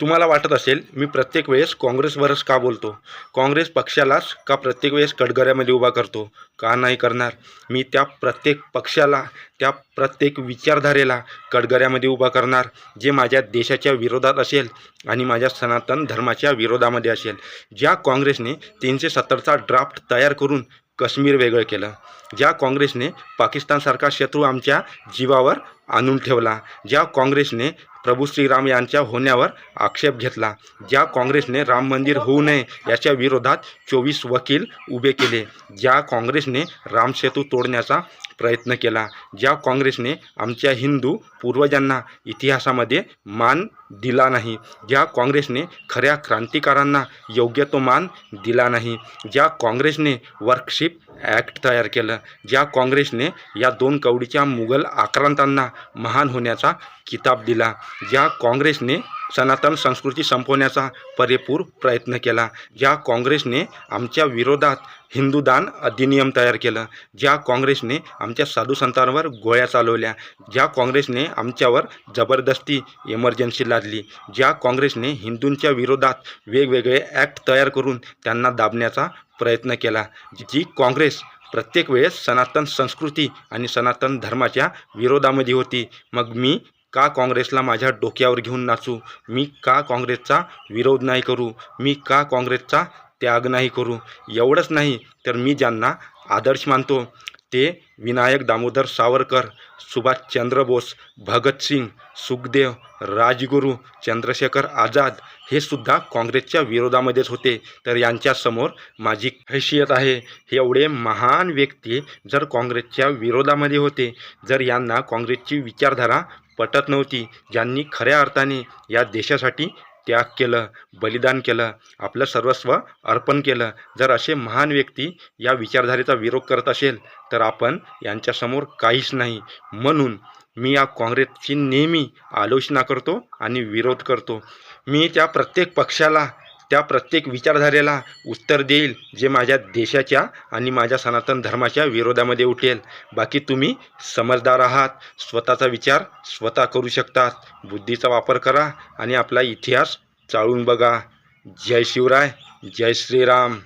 तुम्हाला वाटत असेल मी प्रत्येक वेळेस काँग्रेसवरच का बोलतो? काँग्रेस पक्षालाच का प्रत्येक वेळेस कडगऱ्यामध्ये उभा करतो? का नाही करणार? मी त्या प्रत्येक पक्षाला त्या प्रत्येक विचारधारेला कडगऱ्यामध्ये उभा करणार जे माझ्या देशाच्या विरोधात असेल आणि माझ्या सनातन धर्माच्या विरोधामध्ये असेल. ज्या काँग्रेसने तीनशे सत्तरचा ड्राफ्ट तयार करून काश्मीर वेगळं केलं ज्या काँग्रेसने पाकिस्तानसारखा शत्रू आमच्या जीवावर आणून ठेवला. ज्या काँग्रेसने प्रभू श्रीराम यांच्या होण्यावर आक्षेप घेतला ज्या काँग्रेसने राम मंदिर होऊ नये याच्या विरोधात चोवीस वकील उभे केले ज्या काँग्रेसने रामसेतू तोडण्याचा प्रयत्न केला ज्या काँग्रेसने आमच्या हिंदू पूर्वजांना इतिहासामध्ये मान दिला नाही ज्या काँग्रेसने खऱ्या क्रांतिकारांना योग्य तो मान दिला नाही ज्या काँग्रेसने वर्कशिप ॲक्ट तयार केलं ज्या काँग्रेसने या दोन कवडीच्या मुघल आक्रांतांना महान होण्याचा किताब दिला ज्या काँग्रेसने सनातन संस्कृती संपवण्याचा परेपूर प्रयत्न केला. ज्या काँग्रेसने आमच्या विरोधात हिंदूदान अधिनियम तयार केलं ज्या काँग्रेसने आमच्या साधू संतांवर गोळ्या चालवल्या ज्या काँग्रेसने आमच्यावर जबरदस्ती इमर्जन्सी लादली ज्या काँग्रेसने हिंदूंच्या विरोधात वेगवेगळे ॲक्ट तयार करून त्यांना दाबण्याचा प्रयत्न केला. जी काँग्रेस प्रत्येक वेळेस सनातन संस्कृती आणि सनातन धर्माच्या विरोधामध्ये होती. मग मी का काँग्रेसला माझ्या डोक्यावर घेऊन नाचू? मी का काँग्रेसचा विरोध नाही करू? मी का काँग्रेसचा त्याग नाही करू? एवढंच नाही तर मी ज्यांना आदर्श मानतो ते विनायक दामोदर सावरकर सुभाषचंद्र बोस भगतसिंग सुखदेव राजगुरू चंद्रशेखर आझाद हे सुद्धा काँग्रेसच्या विरोधामध्येच होते. तर यांच्यासमोर माझी हैसियत आहे. हे एवढे महान व्यक्ती जर काँग्रेसच्या विरोधामध्ये होते जर यांना काँग्रेसची विचारधारा पटत नव्हती. ज्यांनी खऱ्या अर्थाने या देशासाठी त्याग केलं बलिदान केलं आपलं सर्वस्व अर्पण केलं. जर असे महान व्यक्ती या विचारधारेचा विरोध करत असेल तर आपण यांच्यासमोर काहीच नाही. म्हणून मी या काँग्रेसची नेहमी आलोचना करतो आणि विरोध करतो. मी त्या प्रत्येक पक्षाला त्या प्रत्येक विचारधारेला उत्तर देईल जे माझ्या देशाच्या आणि माझ्या सनातन धर्माच्या विरोधामध्ये उठेल. बाकी तुम्ही समजदार आहात स्वतःचा विचार स्वतः करू शकतात. बुद्धीचा वापर करा आणि आपला इतिहास चाळून बघा. जय शिवराय जय श्रीराम.